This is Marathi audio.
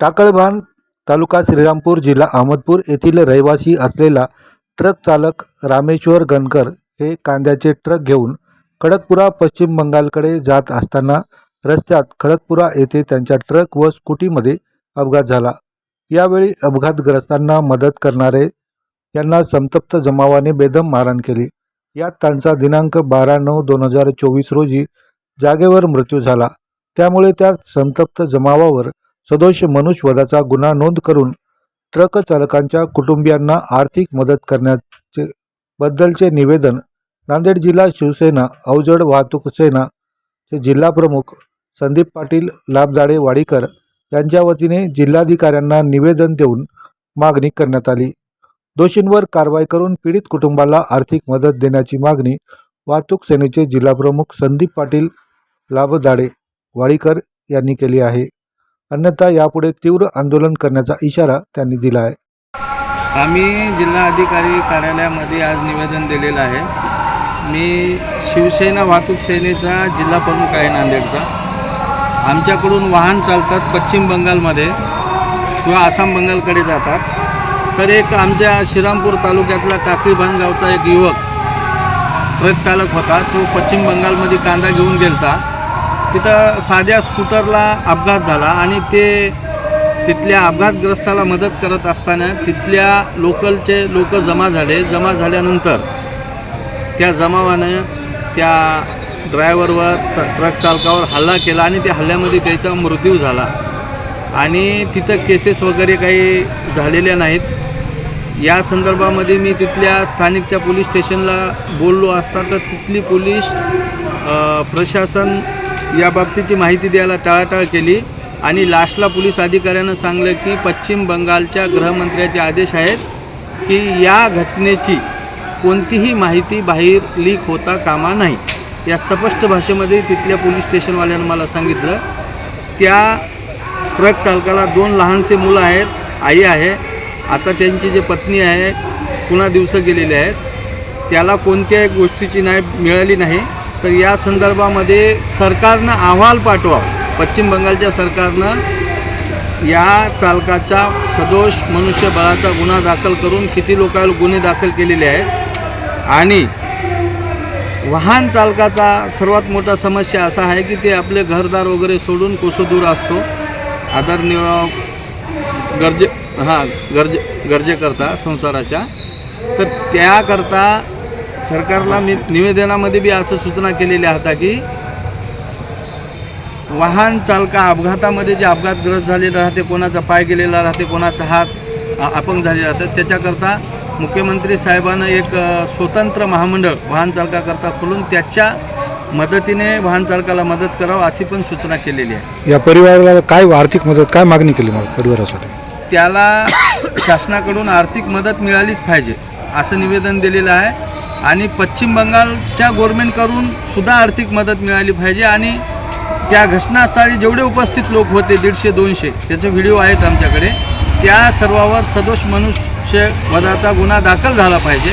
टाकळभान तालुका श्रीरामपूर जिल्हा अहमदपूर येथील रहिवासी असलेला ट्रक चालक रामेश्वर गणकर हे कांद्याचे ट्रक घेऊन खडकपुरा पश्चिम बंगालकडे जात असताना रस्त्यात खडकपुरा येथे त्यांच्या ट्रक व स्कूटीमध्ये अपघात झाला. यावेळी अपघातग्रस्तांना मदत करणारे यांना संतप्त जमावाने बेदम मारहाण केली. यात त्यांचा दिनांक बारा नऊ दोन हजार चोवीस रोजी जागेवर मृत्यू झाला. त्यामुळे त्या संतप्त जमावावर सदोष मनुष्यवधाचा गुन्हा नोंद करून ट्रक चालकांच्या कुटुंबियांना आर्थिक मदत करण्याचे बद्दलचे निवेदन नांदेड जिल्हा शिवसेना अवजड वाहतूक सेनाचे जिल्हाप्रमुख संदीप पाटील लाभदाडे वाडीकर यांच्या वतीने जिल्हाधिकाऱ्यांना निवेदन देऊन मागणी करण्यात आली. दोषींवर कारवाई करून पीडित कुटुंबाला आर्थिक मदत देण्याची मागणी वाहतूक सेनेचे जिल्हाप्रमुख संदीप पाटील लाभदाडे वाडीकर यांनी केली आहे. अन्यथा यापुढे तीव्र आंदोलन करण्याचा इशारा त्यांनी दिला आहे. आम्ही जिल्हा अधिकारी कार्यालयामध्ये आज निवेदन दिलेलं आहे. मी शिवसेना वाहतूक सेनेचा जिल्हा प्रमुख आहे नांदेडचा. आमच्याकडून वाहन चालतात पश्चिम बंगालमध्ये किंवा आसाम बंगालकडे जातात. तर एक आमच्या श्रीरामपूर तालुक्यातला टाकळीभान गावचा एक युवक ट्रक चालक होता. तो पश्चिम बंगालमध्ये कांदा घेऊन गेलता. तिथं साध्या स्कूटरला अपघात झाला आणि ते तिथल्या अपघातग्रस्ताला मदत करत असताना तिथल्या लोकलचे लोक जमा झाले. जमा झाल्यानंतर त्या जमावानं त्या ड्रायव्हरवर च ट्रक चालकावर हल्ला केला आणि त्या हल्ल्यामध्ये त्याचा मृत्यू झाला. आणि तिथं केसेस वगैरे काही झालेल्या नाहीत. या संदर्भामध्ये मी तिथल्या स्थानिकच्या पोलीस स्टेशनला बोललो असता तर तिथली पोलीस प्रशासन याबाबतीची माहिती द्यायला टाळाटाळ केली आणि लास्टला पोलीस अधिकाऱ्यानं सांगलं की पश्चिम बंगालच्या गृहमंत्र्याचे आदेश आहेत की या घटनेची कोणतीही माहिती बाहेर लीक होता कामा नाही. या स्पष्ट भाषेमध्ये तिथल्या पोलीस स्टेशनवाल्यानं मला सांगितलं त्या ट्रक चालकाला दोन लहानसे मुलं आहेत आई आहे आता त्यांची जी पत्नी आहे पुन्हा दिवसं गेलेले आहेत त्याला कोणत्याही गोष्टीची नाही मिळाली नाही. तर या संदर्भामध्ये सरकारनं अहवाल पाठवा पश्चिम बंगालच्या सरकारनं या चालकाच्या सदोष मनुष्यबळाचा गुन्हा दाखल करून किती लोकांवर गुन्हे दाखल केलेले आहेत आणि वाहन चालकाचा सर्वात मोठा समस्या असा आहे की ते आपले घरदार वगैरे सोडून कोसो दूर असतो. आदरनिर्वाह गरजे हां गरजे गरजेकरता संसाराच्या. तर त्याकरता सरकारला मी निवेदनामध्ये बी असं सूचना केलेल्या होत्या की वाहन चालका अपघातामध्ये जे अपघातग्रस्त झालेलं राहते कोणाचा पाय गेलेला राहते कोणाचा हात अपंग झालेला राहतात त्याच्याकरता मुख्यमंत्री साहेबांनं एक स्वतंत्र महामंडळ वाहन चालकाकरता खोलून त्याच्या मदतीने वाहन चालकाला मदत करावं अशी पण सूचना केलेली आहे. या परिवाराला काय आर्थिक मदत काय मागणी केली परिवारासाठी? त्याला शासनाकडून आर्थिक मदत मिळालीच पाहिजे असं निवेदन दिलेलं आहे. आणि पश्चिम बंगालच्या गोरमेंटकडून सुद्धा आर्थिक मदत मिळाली पाहिजे आणि त्या घटनास्थळी जेवढे उपस्थित लोक होते दीडशे दोनशे त्याचे व्हिडिओ आहेत आमच्याकडे. त्या सर्वावर सदोष मनुष्य वधाचा गुन्हा दाखल झाला पाहिजे.